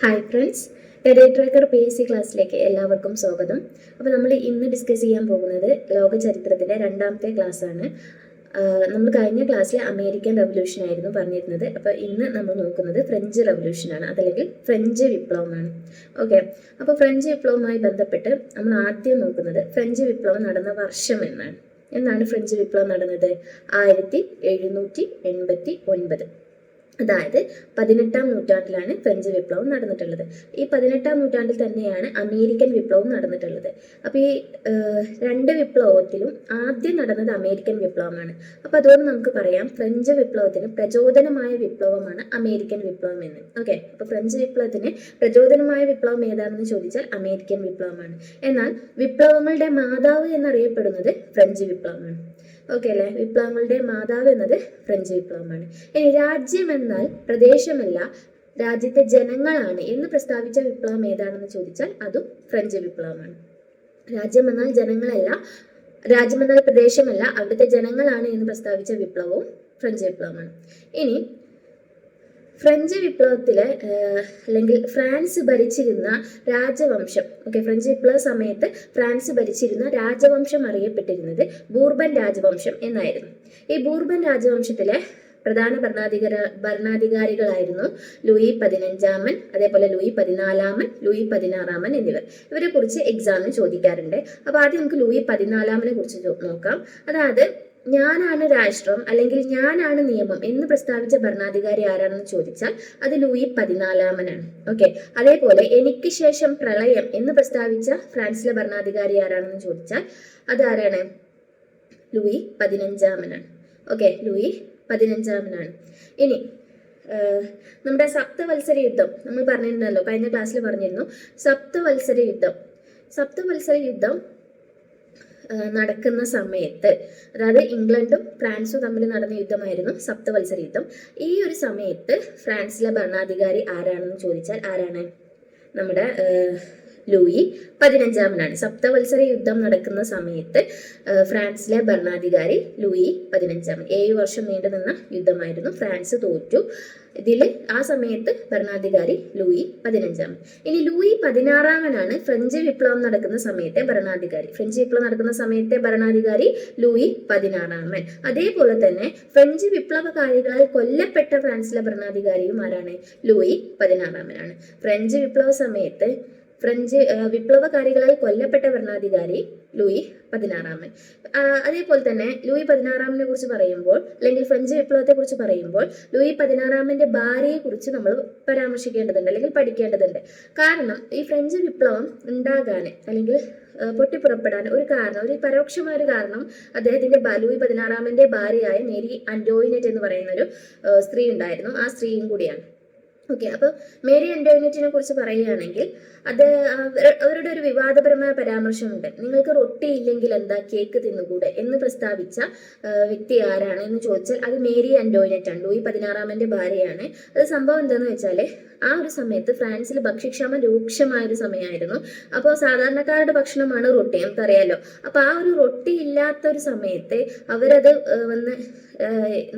Hi friends എഡേ tracker P S C ക്ലാസ്സിലേക്ക് എല്ലാവർക്കും സ്വാഗതം. അപ്പോൾ നമ്മൾ ഇന്ന് ഡിസ്കസ് ചെയ്യാൻ പോകുന്നത് ലോക ചരിത്രത്തിന്റെ രണ്ടാമത്തെ ക്ലാസ് ആണ്. നമ്മൾ കഴിഞ്ഞ ക്ലാസ്സിൽ അമേരിക്കൻ റവല്യൂഷൻ ആയിരുന്നു പറഞ്ഞിരുന്നത്. അപ്പോൾ ഇന്ന് നമ്മൾ നോക്കുന്നത് ഫ്രഞ്ച് റവല്യൂഷനാണ് അതല്ലെങ്കിൽ ഫ്രഞ്ച് വിപ്ലവമാണ് ഓക്കെ അപ്പോൾ ഫ്രഞ്ച് വിപ്ലവവുമായി ബന്ധപ്പെട്ട് നമ്മൾ ആദ്യം നോക്കുന്നത് ഫ്രഞ്ച് വിപ്ലവം നടന്ന വർഷം എന്നാണ്. എന്നാണ് ഫ്രഞ്ച് വിപ്ലവം നടന്നത്? ആയിരത്തി എഴുന്നൂറ്റി എൺപത്തി ഒൻപത്. അതായത് പതിനെട്ടാം നൂറ്റാണ്ടിലാണ് ഫ്രഞ്ച് വിപ്ലവം നടന്നിട്ടുള്ളത്. ഈ പതിനെട്ടാം നൂറ്റാണ്ടിൽ തന്നെയാണ് അമേരിക്കൻ വിപ്ലവം നടന്നിട്ടുള്ളത്. അപ്പോൾ ഈ രണ്ട് വിപ്ലവത്തിലും ആദ്യം നടന്നത് അമേരിക്കൻ വിപ്ലവമാണ്. അപ്പോൾ അതുകൊണ്ട് നമുക്ക് പറയാം ഫ്രഞ്ച് വിപ്ലവത്തിന് പ്രചോദനമായ വിപ്ലവമാണ് അമേരിക്കൻ വിപ്ലവം എന്ന്. ഓക്കെ? അപ്പോൾ ഫ്രഞ്ച് വിപ്ലവത്തിന് പ്രചോദനമായ വിപ്ലവം ഏതാണെന്ന് ചോദിച്ചാൽ അമേരിക്കൻ വിപ്ലവമാണ്. എന്നാൽ വിപ്ലവങ്ങളുടെ മാതാവ് എന്നറിയപ്പെടുന്നത് ഫ്രഞ്ച് വിപ്ലവമാണ്. ഓക്കെ അല്ലേ? വിപ്ലവങ്ങളുടെ മാതാവ് എന്നത് ഫ്രഞ്ച് വിപ്ലവമാണ്. ഇനി രാജ്യം എന്നാൽ പ്രദേശമല്ല രാജ്യത്തെ ജനങ്ങളാണ് എന്ന് പ്രസ്താവിച്ച വിപ്ലവം ഏതാണെന്ന് ചോദിച്ചാൽ അതും ഫ്രഞ്ച് വിപ്ലവമാണ്. രാജ്യം എന്നാൽ ജനങ്ങളല്ല രാജ്യം എന്നാൽ പ്രദേശമല്ല അവിടുത്തെ ജനങ്ങളാണ് എന്ന് പ്രസ്താവിച്ച വിപ്ലവവും ഫ്രഞ്ച് വിപ്ലവമാണ്. ഇനി ഫ്രഞ്ച് വിപ്ലവത്തിലെ അല്ലെങ്കിൽ ഫ്രാൻസ് ഭരിച്ചിരുന്ന രാജവംശം ഓക്കെ ഫ്രഞ്ച് വിപ്ലവ സമയത്ത് ഫ്രാൻസ് ഭരിച്ചിരുന്ന രാജവംശം അറിയപ്പെട്ടിരുന്നത് ബൂർബൻ രാജവംശം എന്നായിരുന്നു. ഈ ബൂർബൻ രാജവംശത്തിലെ പ്രധാന ഭരണാധികാര ഭരണാധികാരികളായിരുന്നു ലൂയി പതിനഞ്ചാമൻ അതേപോലെ ലൂയി പതിനാലാമൻ ലൂയി പതിനാറാമൻ എന്നിവർ. ഇവരെ കുറിച്ച് എക്സാമിന് ചോദിക്കാറുണ്ട്. അപ്പോൾ ആദ്യം നമുക്ക് ലൂയി പതിനാലാമനെ കുറിച്ച് നോക്കാം. അതായത് ഞാനാണ് രാഷ്ട്രം അല്ലെങ്കിൽ ഞാനാണ് നിയമം എന്ന് പ്രസ്താവിച്ച ഭരണാധികാരി ആരാണെന്ന് ചോദിച്ചാൽ അത് ലൂയി പതിനാലാമനാണ്. ഓക്കെ അതേപോലെ എനിക്ക് ശേഷം പ്രളയം എന്ന് പ്രസ്താവിച്ച ഫ്രാൻസിലെ ഭരണാധികാരി ആരാണെന്ന് ചോദിച്ചാൽ അത് ആരാണ് ലൂയി പതിനഞ്ചാമനാണ്. ഓക്കെ ലൂയി പതിനഞ്ചാമനാണ്. ഇനി നമ്മുടെ സപ്തവത്സര യുദ്ധം നമ്മൾ പറഞ്ഞിരുന്നല്ലോ കഴിഞ്ഞ ക്ലാസ്സിൽ പറഞ്ഞിരുന്നു. സപ്തവത്സര യുദ്ധം. സപ്തവത്സര യുദ്ധം നടക്കുന്ന സമയത്ത് അതായത് ഇംഗ്ലണ്ടും ഫ്രാൻസും തമ്മിൽ നടന്ന യുദ്ധമായിരുന്നു സപ്തവത്സര യുദ്ധം. ഈ ഒരു സമയത്ത് ഫ്രാൻസിലെ ഭരണാധികാരി ആരാണെന്ന് ചോദിച്ചാൽ ആരാണ്? നമ്മുടെ ലൂയി പതിനഞ്ചാമനാണ്. സപ്തവത്സര യുദ്ധം നടക്കുന്ന സമയത്ത് ഫ്രാൻസിലെ ഭരണാധികാരി ലൂയി പതിനഞ്ചാമൻ. ഏഴ് വർഷം നീണ്ടു നിന്ന യുദ്ധമായിരുന്നു. ഫ്രാൻസ് തോറ്റു. ഇതിൽ ആ സമയത്ത് ഭരണാധികാരി ലൂയി പതിനഞ്ചാമൻ. ഇനി ലൂയി പതിനാറാമനാണ്. ഫ്രഞ്ച് വിപ്ലവം നടക്കുന്ന സമയത്തെ ഭരണാധികാരി. ഫ്രഞ്ച് വിപ്ലവം നടക്കുന്ന സമയത്തെ ഭരണാധികാരി ലൂയി പതിനാറാമൻ. അതേപോലെ തന്നെ ഫ്രഞ്ച് വിപ്ലവകാരികളാൽ കൊല്ലപ്പെട്ട ഫ്രാൻസിലെ ഭരണാധികാരിയും ആരാണ്? ലൂയി പതിനാറാമനാണ്. ഫ്രഞ്ച് വിപ്ലവ സമയത്ത് ഫ്രഞ്ച് വിപ്ലവകാരികളാൽ കൊല്ലപ്പെട്ട ഭരണാധികാരി ലൂയി പതിനാറാമൻ അതേപോലെ തന്നെ ലൂയി പതിനാറാമനെ കുറിച്ച് പറയുമ്പോൾ അല്ലെങ്കിൽ ഫ്രഞ്ച് വിപ്ലവത്തെ കുറിച്ച് പറയുമ്പോൾ ലൂയി പതിനാറാമന്റെ ഭാര്യയെ കുറിച്ച് നമ്മൾ പരാമർശിക്കേണ്ടതുണ്ട് അല്ലെങ്കിൽ പഠിക്കേണ്ടതുണ്ട്. കാരണം ഈ ഫ്രഞ്ച് വിപ്ലവം ഉണ്ടാകാൻ അല്ലെങ്കിൽ പൊട്ടിപ്പുറപ്പെടാൻ ഒരു കാരണം ഒരു പരോക്ഷമായ ഒരു കാരണം അദ്ദേഹത്തിന്റെ ലൂയി പതിനാറാമന്റെ ഭാര്യയായ മേരി അൻഡോയിനറ്റ് എന്ന് പറയുന്ന ഒരു സ്ത്രീ ഉണ്ടായിരുന്നു. ആ സ്ത്രീയും കൂടിയാണ്. ഓക്കെ അപ്പോൾ മേരി അന്റോണിയറ്റിനെ കുറിച്ച് പറയുകയാണെങ്കിൽ അത് അവരുടെ ഒരു വിവാദപരമായ പരാമർശമുണ്ട്. നിങ്ങൾക്ക് റൊട്ടി ഇല്ലെങ്കിൽ എന്താ കേക്ക് തിന്നുകൂടെ എന്ന് പ്രസ്താവിച്ച വ്യക്തി ആരാണ് എന്ന് ചോദിച്ചാൽ അത് മേരി അന്റോണിയറ്റ് ആണ് ലൂയി പതിനാറാമന്റെ ഭാര്യയാണ്. അത് സംഭവം എന്താണെന്ന് വെച്ചാൽ ആ ഒരു സമയത്ത് ഫ്രാൻസിൽ ഭക്ഷ്യക്ഷാമം രൂക്ഷമായ ഒരു സമയമായിരുന്നു. അപ്പോൾ സാധാരണക്കാരുടെ ഭക്ഷണമാണ് റൊട്ടി നമുക്കറിയാലോ. അപ്പോൾ ആ ഒരു റൊട്ടി ഇല്ലാത്ത ഒരു സമയത്ത് അവരത് വന്ന്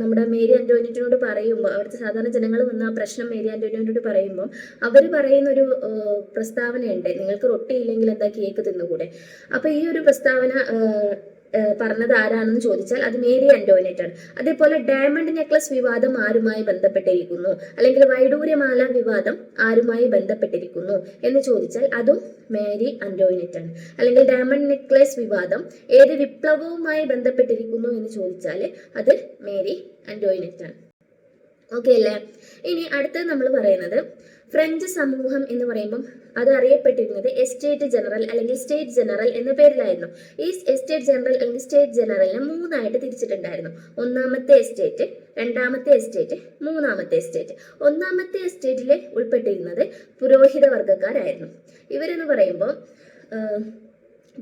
നമ്മുടെ മേരി അന്റോണിയറ്റിനോട് പറയുമ്പോൾ അവിടുത്തെ സാധാരണ ജനങ്ങൾ വന്ന് ആ പ്രശ്നം മേരി ആന്റോണിയോട് പറയുമ്പോൾ അവർ പറയുന്ന ഒരു പ്രസ്താവനയുണ്ട്. നിങ്ങൾക്ക് റൊട്ടി ഇല്ലെങ്കിൽ എന്താ കേക്ക് തിന്നുകൂടെ? അപ്പോൾ ഈ ഒരു പ്രസ്താവന പറഞ്ഞത് ആരാണെന്ന് ചോദിച്ചാൽ അത് മേരി ആന്റോണിറ്റ് ആണ് അതേപോലെ ഡയമണ്ട് നെക്ലസ് വിവാദം ആരുമായി ബന്ധപ്പെട്ടിരിക്കുന്നു? അല്ലെങ്കിൽ വൈഡൂര്യമാല വിവാദം ആരുമായി ബന്ധപ്പെട്ടിരിക്കുന്നു? എന്ന് ചോദിച്ചാൽ അതും മേരി ആന്റോണിറ്റ് ആണ് അല്ലെങ്കിൽ ഡയമണ്ട് നെക്ലസ് വിവാദം ഏത് വിപ്ലവവുമായി ബന്ധപ്പെട്ടിരിക്കുന്നു എന്ന് ചോദിച്ചാൽ അത് മേരി ആന്റോയിനെറ്റ് ആണ് ഓക്കെ അല്ലേ? ഇനി അടുത്തത് നമ്മൾ പറയുന്നത് ഫ്രഞ്ച് സമൂഹം എന്ന് പറയുമ്പം അത് അറിയപ്പെട്ടിരുന്നത് എസ്റ്റേറ്റ് ജനറൽ അല്ലെങ്കിൽ സ്റ്റേറ്റ് ജനറൽ എന്ന പേരിലായിരുന്നു. ഈ എസ്റ്റേറ്റ് ജനറൽ അല്ലെങ്കിൽ സ്റ്റേറ്റ് ജനറലിനെ മൂന്നായിട്ട് തിരിച്ചിട്ടുണ്ടായിരുന്നു. ഒന്നാമത്തെ എസ്റ്റേറ്റ് രണ്ടാമത്തെ എസ്റ്റേറ്റ് മൂന്നാമത്തെ എസ്റ്റേറ്റ്. ഒന്നാമത്തെ എസ്റ്റേറ്റിൽ ഉൾപ്പെട്ടിരുന്നത് പുരോഹിത വർഗക്കാരായിരുന്നു ഇവരെന്ന് പറയുമ്പോൾ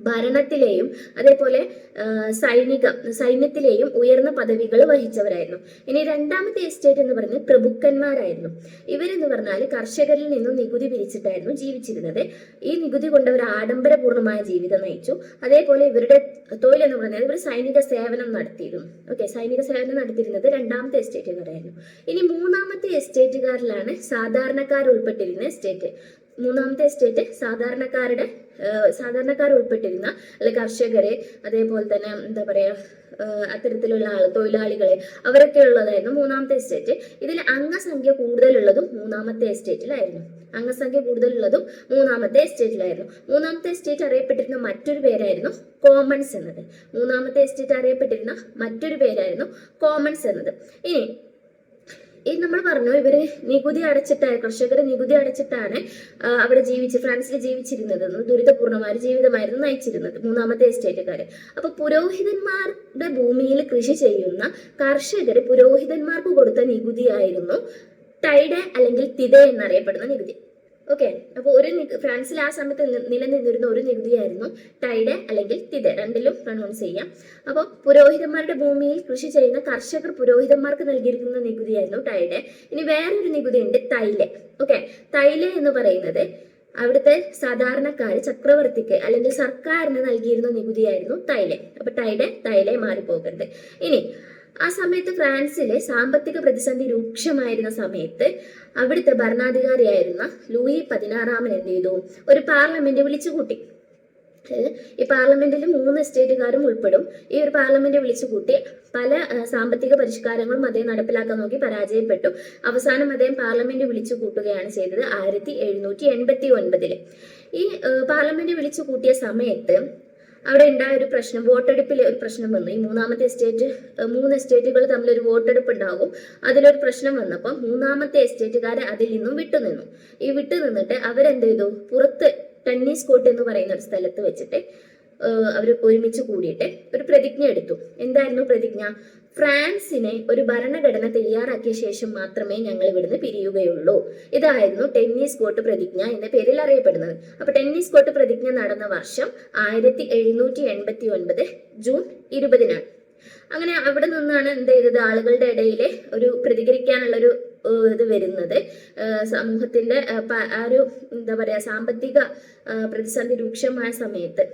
ഭരണത്തിലെയും അതേപോലെ സൈനിക സൈന്യത്തിലെയും ഉയർന്ന പദവികൾ വഹിച്ചവരായിരുന്നു. ഇനി രണ്ടാമത്തെ എസ്റ്റേറ്റ് എന്ന് പറഞ്ഞാൽ പ്രഭുക്കന്മാരായിരുന്നു. ഇവരെന്ന് പറഞ്ഞാൽ കർഷകരിൽ നിന്നും നികുതി പിരിച്ചിട്ടായിരുന്നു ജീവിച്ചിരുന്നത്. ഈ നികുതി കൊണ്ട് അവർ ആഡംബരപൂർണമായ ജീവിതം നയിച്ചു. അതേപോലെ ഇവരുടെ തൊഴിൽ എന്ന് പറഞ്ഞാൽ ഇവർ സൈനിക സേവനം നടത്തിയിരുന്നു. ഓക്കെ സൈനിക സേവനം നടത്തിയിരുന്നത് രണ്ടാമത്തെ എസ്റ്റേറ്റ് എന്ന് പറയുന്നു. ഇനി മൂന്നാമത്തെ എസ്റ്റേറ്റുകാരിലാണ് സാധാരണക്കാർ ഉൾപ്പെട്ടിരുന്ന എസ്റ്റേറ്റ് മൂന്നാമത്തെ എസ്റ്റേറ്റ് സാധാരണക്കാരുടെ സാധാരണക്കാർ ഉൾപ്പെട്ടിരുന്ന അല്ലെ കർഷകരെ അതേപോലെ തന്നെ എന്താ പറയാ അത്തരത്തിലുള്ള ആൾ തൊഴിലാളികളെ അവരൊക്കെ ഉള്ളതായിരുന്നു മൂന്നാമത്തെ എസ്റ്റേറ്റ് ഇതിൽ അംഗസംഖ്യ കൂടുതലുള്ളതും മൂന്നാമത്തെ എസ്റ്റേറ്റിലായിരുന്നു അംഗസംഖ്യ കൂടുതലുള്ളതും മൂന്നാമത്തെ എസ്റ്റേറ്റിലായിരുന്നു മൂന്നാമത്തെ എസ്റ്റേറ്റ് അറിയപ്പെട്ടിരുന്ന മറ്റൊരു പേരായിരുന്നു കോമൺസ് എന്നത്. മൂന്നാമത്തെ എസ്റ്റേറ്റ് അറിയപ്പെട്ടിരുന്ന മറ്റൊരു പേരായിരുന്നു കോമൺസ് എന്നത്. ഇനി നമ്മൾ പറഞ്ഞു ഇവർ നികുതി അടച്ചിട്ടാണ് കർഷകർ നികുതി അടച്ചിട്ടാണ് അവിടെ ജീവിച്ച് ഫ്രാൻസിൽ ജീവിച്ചിരുന്നത് ദുരിതപൂർണമായ ജീവിതമായിരുന്നു നയിച്ചിരുന്നത് മൂന്നാമത്തെ എസ്റ്റേറ്റുകാര്. അപ്പൊ പുരോഹിതന്മാരുടെ ഭൂമിയിൽ കൃഷി ചെയ്യുന്ന കർഷകർ പുരോഹിതന്മാർക്ക് കൊടുത്ത നികുതിയായിരുന്നു ടൈഡ് അല്ലെങ്കിൽ തിത എന്നറിയപ്പെടുന്ന നികുതി. ഓക്കെ അപ്പോൾ ഒരു ഫ്രാൻസിൽ ആ സമയത്ത് നിലനിന്നിരുന്ന ഒരു നികുതിയായിരുന്നു ടൈഡ് അല്ലെങ്കിൽ തിത രണ്ടിലും പ്രൊണൗൺസ് ചെയ്യാം. അപ്പോൾ പുരോഹിതന്മാരുടെ ഭൂമിയിൽ കൃഷി ചെയ്യുന്ന കർഷകർ പുരോഹിതന്മാർക്ക് നൽകിയിരിക്കുന്ന നികുതിയായിരുന്നു ടൈഡ്. ഇനി വേറൊരു നികുതി ഉണ്ട് തൈല. ഓക്കെ തൈല എന്ന് പറയുന്നത് അവിടുത്തെ സാധാരണക്കാർ ചക്രവർത്തിക്ക് അല്ലെങ്കിൽ സർക്കാരിന് നൽകിയിരുന്ന നികുതിയായിരുന്നു തൈല. അപ്പൊ ടൈഡ് തൈല മാറിപ്പോകരുത്. ഇനി ആ സമയത്ത് ഫ്രാൻസിലെ സാമ്പത്തിക പ്രതിസന്ധി രൂക്ഷമായിരുന്ന സമയത്ത് അവിടുത്തെ ഭരണാധികാരിയായിരുന്ന ലൂയി പതിനാറാമൻ എന്ത് ചെയ്തു? ഒരു പാർലമെന്റ് വിളിച്ചുകൂട്ടി. കൂട്ടി ഈ പാർലമെന്റിൽ മൂന്ന് സ്റ്റേറ്റുകാരും ഉൾപ്പെടും. ഈ ഒരു പാർലമെന്റ് വിളിച്ചുകൂട്ടി പല സാമ്പത്തിക പരിഷ്കാരങ്ങളും അദ്ദേഹം നടപ്പിലാക്കാൻ നോക്കി പരാജയപ്പെട്ടു. അവസാനം അദ്ദേഹം പാർലമെന്റ് വിളിച്ചു കൂട്ടുകയാണ് ചെയ്തത് ആയിരത്തി എഴുന്നൂറ്റി എൺപത്തി ഒൻപതിൽ. ഈ പാർലമെന്റ് വിളിച്ചു കൂട്ടിയ സമയത്ത് അവിടെ ഉണ്ടായ ഒരു പ്രശ്നം വോട്ടെടുപ്പിൽ ഒരു പ്രശ്നം വന്നു. ഈ മൂന്നാമത്തെ എസ്റ്റേറ്റ് മൂന്ന് എസ്റ്റേറ്റുകൾ തമ്മിൽ ഒരു വോട്ടെടുപ്പ് ഉണ്ടാകും അതിലൊരു പ്രശ്നം വന്നപ്പോൾ മൂന്നാമത്തെ എസ്റ്റേറ്റുകാരെ അതിൽ നിന്നും വിട്ടുനിന്നു ഈ വിട്ടുനിന്നിട്ട് അവരെന്ത് ചെയ്തു? പുറത്ത് ടെന്നീസ് കോർട്ട് എന്ന് പറയുന്ന ഒരു സ്ഥലത്ത് വെച്ചിട്ട് അവർ ഒരുമിച്ച് കൂടിയിട്ട് ഒരു പ്രതിജ്ഞ എടുത്തു. എന്തായിരുന്നു പ്രതിജ്ഞ? ഫ്രാൻസിനെ ഒരു ഭരണഘടന തയ്യാറാക്കിയ ശേഷം മാത്രമേ ഞങ്ങൾ ഇവിടുന്ന് പിരിയുകയുള്ളൂ. ഇതായിരുന്നു ടെന്നീസ് കോട്ട് പ്രതിജ്ഞ എന്ന പേരിൽ അറിയപ്പെടുന്നത്. അപ്പൊ ടെന്നീസ് കോട്ട് പ്രതിജ്ഞ നടന്ന വർഷം ആയിരത്തി എഴുന്നൂറ്റി എൺപത്തി ഒൻപത് ജൂൺ ഇരുപതിനാണ്. അങ്ങനെ അവിടെ നിന്നാണ് എന്ത് ചെയ്തത്? ആളുകളുടെ ഇടയിൽ ഒരു പ്രതികരിക്കാനുള്ള ഒരു ഇത് വരുന്നത്. സമൂഹത്തിന്റെ ആ ഒരു എന്താ പറയാ സാമ്പത്തിക പ്രതിസന്ധി രൂക്ഷമായ സമയത്ത്.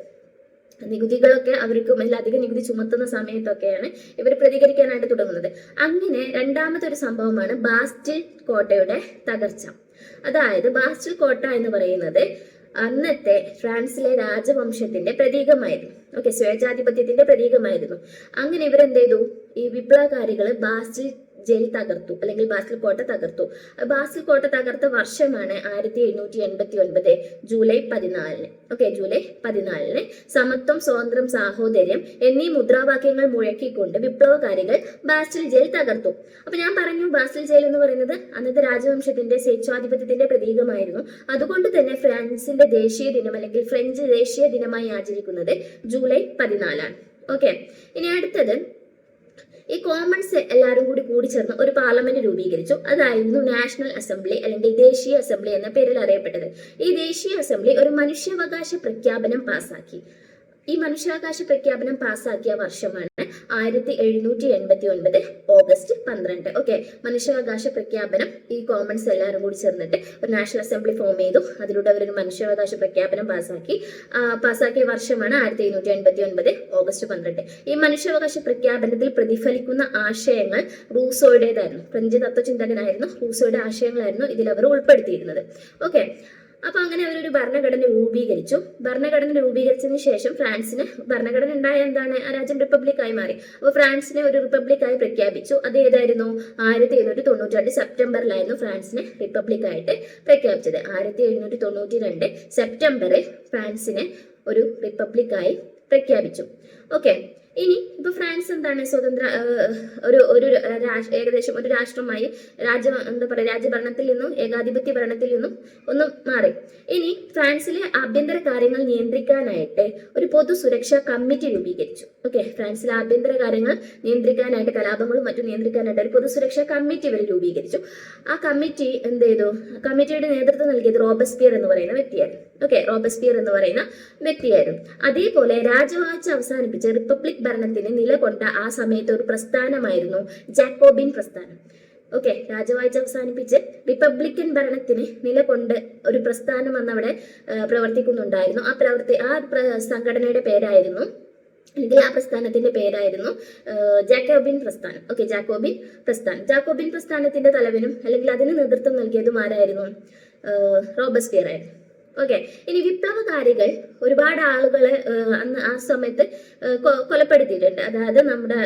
നികുതികളൊക്കെ അവർക്ക് അതിലധികം നികുതി ചുമത്തുന്ന സമയത്തൊക്കെയാണ് ഇവർ പ്രതികരിക്കാനായിട്ട് തുടങ്ങുന്നത്. അങ്ങനെ രണ്ടാമത്തെ ഒരു സംഭവമാണ് ബാസ്റ്റിൽ കോട്ടയുടെ തകർച്ച. അതായത് ബാസ്റ്റിൽ കോട്ട എന്ന് പറയുന്നത് അന്നത്തെ ഫ്രാൻസിലെ രാജവംശത്തിന്റെ പ്രതീകമായിരുന്നു. ഓക്കെ സ്വേച്ഛാധിപത്യത്തിന്റെ പ്രതീകമായിരുന്നു. അങ്ങനെ ഇവരെന്ത് ചെയ്തു ഈ വിപ്ലവകാരികൾ ബാസ്റ്റിൽ ജയിൽ തകർത്തു അല്ലെങ്കിൽ ബാസിൽ കോട്ട തകർത്തു. ബാസിൽ കോട്ട തകർത്ത വർഷമാണ് ആയിരത്തി എഴുന്നൂറ്റി എൺപത്തി ഒൻപത് ജൂലൈ പതിനാലിന്. ഓക്കെ ജൂലൈ പതിനാലിന്. സമത്വം സ്വാതന്ത്ര്യം സാഹോദര്യം എന്നീ മുദ്രാവാക്യങ്ങൾ മുഴക്കിക്കൊണ്ട് വിപ്ലവകാരികൾ ബാസിൽ ജയിൽ തകർത്തു. അപ്പൊ ഞാൻ പറഞ്ഞു ബാസിൽ ജയിൽ എന്ന് പറയുന്നത് അന്നത്തെ രാജവംശത്തിന്റെ സ്വേച്ഛാധിപത്യത്തിന്റെ പ്രതീകമായിരുന്നു. അതുകൊണ്ട് തന്നെ ഫ്രാൻസിന്റെ ദേശീയ ദിനം അല്ലെങ്കിൽ ഫ്രഞ്ച് ദേശീയ ദിനമായി ആചരിക്കുന്നത് ജൂലൈ പതിനാലാണ്. ഓക്കെ ഇനി അടുത്തത്. ഈ കോമൺസ് എല്ലാവരും കൂടി കൂടിച്ചേർന്ന് ഒരു പാർലമെന്റ് രൂപീകരിച്ചു. അതായിരുന്നു നാഷണൽ അസംബ്ലി അല്ലെങ്കിൽ ദേശീയ അസംബ്ലി എന്ന പേരിൽ അറിയപ്പെട്ടത്. ഈ ദേശീയ അസംബ്ലി ഒരു മനുഷ്യാവകാശ പ്രഖ്യാപനം പാസാക്കി. ഈ മനുഷ്യാവകാശ പ്രഖ്യാപനം പാസാക്കിയ വർഷമാണ് ആയിരത്തി എഴുന്നൂറ്റി എൺപത്തി ഒൻപത് ഓഗസ്റ്റ് പന്ത്രണ്ട്. ഓക്കെ മനുഷ്യാവകാശ പ്രഖ്യാപനം ഈ കോമൺസ് എല്ലാവരും കൂടി ചേർന്നിട്ട് ഒരു നാഷണൽ അസംബ്ലി ഫോം ചെയ്തു. അതിലൂടെ അവരൊരു മനുഷ്യാവകാശ പ്രഖ്യാപനം പാസാക്കി പാസാക്കിയ വർഷമാണ് ആയിരത്തി എഴുന്നൂറ്റി എൺപത്തി ഒൻപത് ഓഗസ്റ്റ് പന്ത്രണ്ട്. ഈ മനുഷ്യാവകാശ പ്രഖ്യാപനത്തിൽ പ്രതിഫലിക്കുന്ന ആശയങ്ങൾ റൂസോയുടേതായിരുന്നു. ഫ്രഞ്ച് തത്വചിന്തകനായിരുന്നു. റൂസോയുടെ ആശയങ്ങളായിരുന്നു ഇതിൽ അവർ ഉൾപ്പെടുത്തിയിരുന്നത്. ഓക്കെ അപ്പൊ അങ്ങനെ അവരൊരു ഭരണഘടന രൂപീകരിച്ചു. ഭരണഘടന രൂപീകരിച്ചതിന് ശേഷം ഫ്രാൻസിന് ഭരണഘടന ഉണ്ടായ എന്താണ്? ആ രാജ്യം റിപ്പബ്ലിക്കായി മാറി. അപ്പൊ ഫ്രാൻസിനെ ഒരു റിപ്പബ്ലിക്കായി പ്രഖ്യാപിച്ചു. അത് ഏതായിരുന്നു? ആയിരത്തി എഴുന്നൂറ്റി തൊണ്ണൂറ്റി രണ്ട് സെപ്റ്റംബറിലായിരുന്നു ഫ്രാൻസിനെ റിപ്പബ്ലിക്കായിട്ട് പ്രഖ്യാപിച്ചത്. ആയിരത്തി എഴുന്നൂറ്റി തൊണ്ണൂറ്റി രണ്ട് സെപ്റ്റംബറിൽ ഫ്രാൻസിനെ ഒരു റിപ്പബ്ലിക്കായി പ്രഖ്യാപിച്ചു. ഓക്കെ ഇനി ഇപ്പൊ ഫ്രാൻസ് എന്താണ് സ്വതന്ത്ര ഒരു ഒരു ഏകദേശം ഒരു രാഷ്ട്രമായി രാജ്യ എന്താ പറയുക രാജ്യഭരണത്തിൽ നിന്നും ഏകാധിപത്യ ഭരണത്തിൽ നിന്നും ഒന്നും മാറി. ഇനി ഫ്രാൻസിലെ ആഭ്യന്തര കാര്യങ്ങൾ നിയന്ത്രിക്കാനായിട്ട് ഒരു പൊതു സുരക്ഷാ കമ്മിറ്റി രൂപീകരിച്ചു. ഓക്കെ ഫ്രാൻസിലെ ആഭ്യന്തര കാര്യങ്ങൾ നിയന്ത്രിക്കാനായിട്ട് കലാപങ്ങളും മറ്റും നിയന്ത്രിക്കാനായിട്ട് ഒരു പൊതു സുരക്ഷാ കമ്മിറ്റി ഇവർ രൂപീകരിച്ചു. ആ കമ്മിറ്റി എന്ത് ചെയ്തു? കമ്മിറ്റിയുടെ നേതൃത്വം നൽകിയത് റോബസ്പിയർ എന്ന് പറയുന്ന വ്യക്തിയായിരുന്നു. ഓക്കെ റോബസ്പിയർ എന്ന് പറയുന്ന വ്യക്തിയായിരുന്നു. അതേപോലെ രാജവാഴ്ച അവസാനിപ്പിച്ച് റിപ്പബ്ലിക് ഭരണത്തിന് നിലകൊണ്ട ആ സമയത്ത് ഒരു പ്രസ്ഥാനമായിരുന്നു ജാക്കോബിൻ പ്രസ്ഥാനം. ഓക്കെ രാജവാഴ്ച അവസാനിപ്പിച്ച് റിപ്പബ്ലിക്കൻ ഭരണത്തിന് നിലകൊണ്ട് ഒരു പ്രസ്ഥാനം അന്നവിടെ പ്രവർത്തിക്കുന്നുണ്ടായിരുന്നു. ആ പ്രവർത്തി ആ സംഘടനയുടെ പേരായിരുന്നു. അല്ലെങ്കിൽ ആ പ്രസ്ഥാനത്തിന്റെ പേരായിരുന്നു ജാക്കോബിൻ പ്രസ്ഥാനം. ഓക്കെ ജാക്കോബിൻ പ്രസ്ഥാനം. ജാക്കോബിൻ പ്രസ്ഥാനത്തിന്റെ തലവനും അല്ലെങ്കിൽ അതിന് നേതൃത്വം നൽകിയതും ആരായിരുന്നു? ആ, റോബസ്പിയർ ആയിരുന്നു. ഓക്കെ ഇനി വിപ്ലവകാരികൾ ഒരുപാട് ആളുകളെ അന്ന് ആ സമയത്ത് കൊലപ്പെടുത്തിയിട്ടുണ്ട്. അതായത് നമ്മുടെ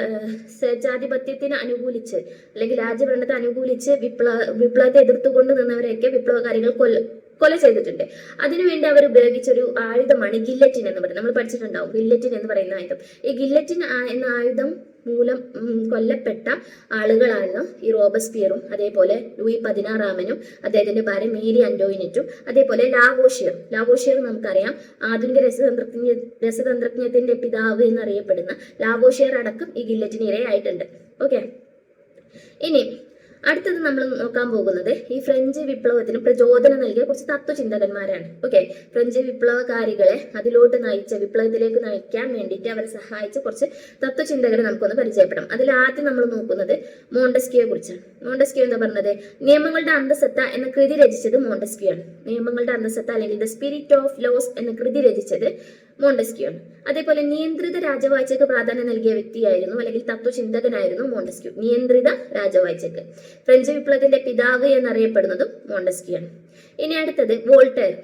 സ്വേച്ഛാധിപത്യത്തിന് അനുകൂലിച്ച് അല്ലെങ്കിൽ രാജ്യഭരണത്തെ അനുകൂലിച്ച് വിപ്ലവ വിപ്ലവത്തെ എതിർത്തുകൊണ്ട് നിന്നവരെയൊക്കെ വിപ്ലവകാരികൾ കൊല്ല കൊല ചെയ്തിട്ടുണ്ട്. അതിനുവേണ്ടി അവർ ഉപയോഗിച്ച ഒരു ആയുധമാണ് ഗില്ലറ്റിൻ എന്ന് പറയുന്നത്. നമ്മൾ പഠിച്ചിട്ടുണ്ടാവും ഗില്ലറ്റിൻ എന്ന് പറയുന്ന ആയുധം. ഈ ഗില്ലറ്റിൻ എന്ന ആയുധം മൂലം കൊല്ലപ്പെട്ട ആളുകളാണ് ഈ റോബസ്പിയറും അതേപോലെ ലൂയി പതിനാറാമനും അദ്ദേഹത്തിന്റെ ഭാര്യ മേരി അന്റോയിനറ്റും അതേപോലെ ലാവോഷിയർ. ലാവോഷിയർ നമുക്കറിയാം ആധുനിക രസതന്ത്രജ്ഞ രസതന്ത്രജ്ഞത്തിന്റെ പിതാവ് എന്നറിയപ്പെടുന്ന ലാവോഷിയർ അടക്കം ഈ ഗില്ലറ്റിന് ഇരയായിട്ടുണ്ട്. ഓക്കെ ഇനി അടുത്തത് നമ്മൾ നോക്കാൻ പോകുന്നത് ഈ ഫ്രഞ്ച് വിപ്ലവത്തിന് പ്രചോദനം നൽകിയ കുറച്ച് തത്വചിന്തകന്മാരാണ് ഓക്കെ ഫ്രഞ്ച് വിപ്ലവകാരികളെ അതിലോട്ട് നയിച്ച വിപ്ലവത്തിലേക്ക് നയിക്കാൻ വേണ്ടിയിട്ട് അവരെ സഹായിച്ച കുറച്ച് തത്വചിന്തകരെ നമുക്കൊന്ന് പരിചയപ്പെടാം. അതിൽ ആദ്യം നമ്മൾ നോക്കുന്നത് മോണ്ടസ്കിയെ കുറിച്ചാണ്. മോണ്ടസ്കിയോ എന്താ പറഞ്ഞത്? നിയമങ്ങളുടെ അന്തസത്ത എന്ന കൃതി രചിച്ചത് മോണ്ടസ്കിയോ ആണ് നിയമങ്ങളുടെ അന്തസത്ത അല്ലെങ്കിൽ ദ സ്പിരിറ്റ് ഓഫ് ലോസ് എന്ന കൃതി രചിച്ചത് മോണ്ടസ്ക്യൂ ആണ് അതേപോലെ നിയന്ത്രിത രാജവാഴ്ചക്ക് പ്രാധാന്യം നൽകിയ വ്യക്തിയായിരുന്നു അല്ലെങ്കിൽ തത്വചിന്തകനായിരുന്നു മോണ്ടസ്ക്യൂ നിയന്ത്രിത രാജവാഴ്ചക്ക് ഫ്രഞ്ച് വിപ്ലവത്തിന്റെ പിതാവ് എന്നറിയപ്പെടുന്നതും മോണ്ടസ്ക്യൂ ആണ് ഇനി അടുത്തത് വോൾട്ടയർ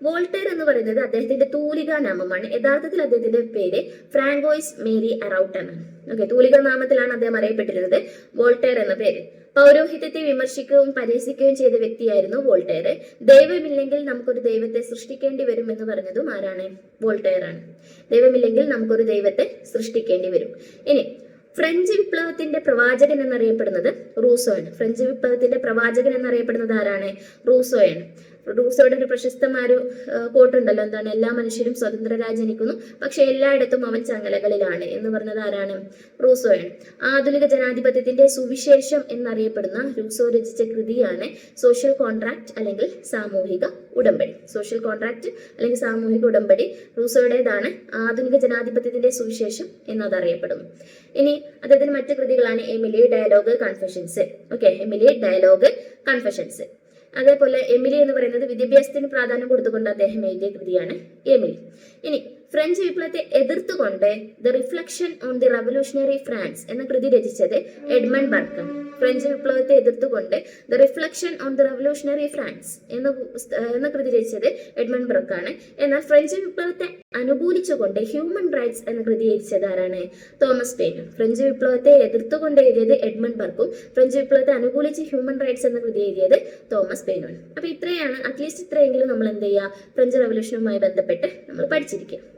വോൾട്ടയർ എന്ന് പറയുന്നത് അദ്ദേഹത്തിന്റെ തൂലിക നാമമാണ്. യഥാർത്ഥത്തിൽ അദ്ദേഹത്തിന്റെ പേര് ഫ്രാങ്കോയിസ് മേരി അറൌട്ടൺ ഓക്കെ തൂലിക നാമത്തിലാണ് അദ്ദേഹം അറിയപ്പെട്ടിരുന്നത്. വോൾട്ടയർ എന്ന പേര്. പൗരോഹിത്യത്തെ വിമർശിക്കുകയും പരിഹസിക്കുകയും ചെയ്ത വ്യക്തിയായിരുന്നു വോൾട്ടയർ ദൈവമില്ലെങ്കിൽ നമുക്കൊരു ദൈവത്തെ സൃഷ്ടിക്കേണ്ടി വരും എന്ന് പറഞ്ഞതും ആരാണ്? വോൾട്ടയർ ആണ് ദൈവമില്ലെങ്കിൽ നമുക്കൊരു ദൈവത്തെ സൃഷ്ടിക്കേണ്ടി വരും. ഇനി ഫ്രഞ്ച് വിപ്ലവത്തിന്റെ പ്രവാചകൻ എന്നറിയപ്പെടുന്നത് റൂസോ ആണ് ഫ്രഞ്ച് വിപ്ലവത്തിന്റെ പ്രവാചകൻ എന്നറിയപ്പെടുന്നത് ആരാണ്? റൂസോയാണ്. റൂസോയുടെ ഒരു പ്രശസ്തമായ ഒരു കോട്ടുണ്ടല്ലോ എന്താണ് എല്ലാ മനുഷ്യരും സ്വതന്ത്രരായി ജനിക്കുന്നു പക്ഷെ എല്ലായിടത്തും അവൻ ചങ്ങലകളിലാണ് എന്ന് പറഞ്ഞത് ആരാണ്? റൂസോയാണ്. ആധുനിക ജനാധിപത്യത്തിന്റെ സുവിശേഷം എന്നറിയപ്പെടുന്ന റൂസോ രചിച്ച കൃതിയാണ് സോഷ്യൽ കോൺട്രാക്ട് അല്ലെങ്കിൽ സാമൂഹിക ഉടമ്പടി. സോഷ്യൽ കോൺട്രാക്ട് അല്ലെങ്കിൽ സാമൂഹിക ഉടമ്പടി റൂസോയുടേതാണ് ആധുനിക ജനാധിപത്യത്തിന്റെ സുവിശേഷം എന്നത് അറിയപ്പെടുന്നു ഇനി അദ്ദേഹത്തിന് മറ്റു കൃതികളാണ് Emily dialogue confessions. Okay Emily dialogue confessions. അതേപോലെ എമിലി എന്ന് പറയുന്നത് വിദ്യാഭ്യാസത്തിന് പ്രാധാന്യം കൊടുത്തുകൊണ്ട് അദ്ദേഹം എഴുതിയ കൃതിയാണ് എമിലി. ഇനി ഫ്രഞ്ച് വിപ്ലവത്തെ എതിർത്തുകൊണ്ട് the reflection on the revolutionary France എന്ന കൃതി രചിച്ചത് എഡ്മൺ ബർക്കാണ് ഫ്രഞ്ച് വിപ്ലവത്തെ എതിർത്തുകൊണ്ട് the reflection on the revolutionary France എന്ന എന്ന കൃതി രചിച്ചത് എഡ്മൺ ബ്രക്കാണ് എന്നാൽ ഫ്രഞ്ച് വിപ്ലവത്തെ അനുകൂലിച്ചുകൊണ്ട് ഹ്യൂമൻ റൈറ്റ്സ് എന്ന കൃതി രചിച്ചത് ആരാണ്? തോമസ് പെയിനും ഫ്രഞ്ച് വിപ്ലവത്തെ എതിർത്തുകൊണ്ട് എഴുതിയത് എഡ്മൺ ബർക്കും. ഫ്രഞ്ച് വിപ്ലവത്തെ അനുകൂലിച്ച് ഹ്യൂമൻ റൈറ്റ്സ് എന്ന കൃതി എഴുതിയത് തോമസ് പെയിനുമാണ് അപ്പൊ ഇത്രയാണ്. അറ്റ്ലീസ്റ്റ് ഇത്രയെങ്കിലും നമ്മൾ എന്ത് ചെയ്യുക? ഫ്രഞ്ച് റവല്യൂഷനുമായി ബന്ധപ്പെട്ട് നമ്മൾ പഠിച്ചിരിക്കുക.